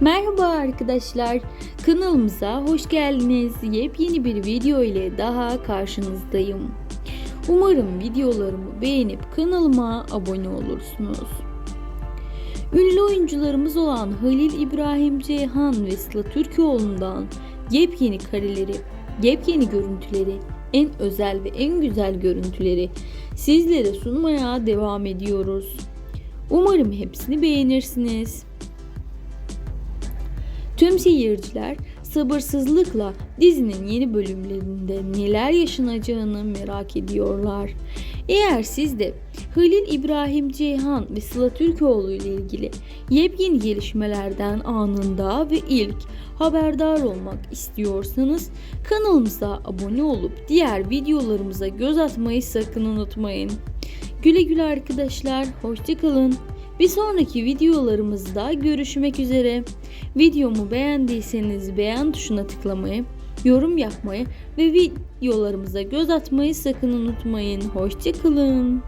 Merhaba arkadaşlar. Kanalımıza hoş geldiniz. Yepyeni bir video ile daha karşınızdayım. Umarım videolarımı beğenip kanalıma abone olursunuz. Ünlü oyuncularımız olan Halil İbrahim Ceyhan ve Sıla Türkoğlu'ndan yepyeni kareleri, yepyeni görüntüleri, en özel ve en güzel görüntüleri sizlere sunmaya devam ediyoruz. Umarım hepsini beğenirsiniz. Tüm seyirciler sabırsızlıkla dizinin yeni bölümlerinde neler yaşanacağını merak ediyorlar. Eğer siz de Halil İbrahim Ceyhan ve Sıla Türkoğlu ile ilgili yepyeni gelişmelerden anında ve ilk haberdar olmak istiyorsanız kanalımıza abone olup diğer videolarımıza göz atmayı sakın unutmayın. Güle güle arkadaşlar, hoşçakalın. Bir sonraki videolarımızda görüşmek üzere. Videomu beğendiyseniz beğen tuşuna tıklamayı, yorum yapmayı ve videolarımıza göz atmayı sakın unutmayın. Hoşçakalın.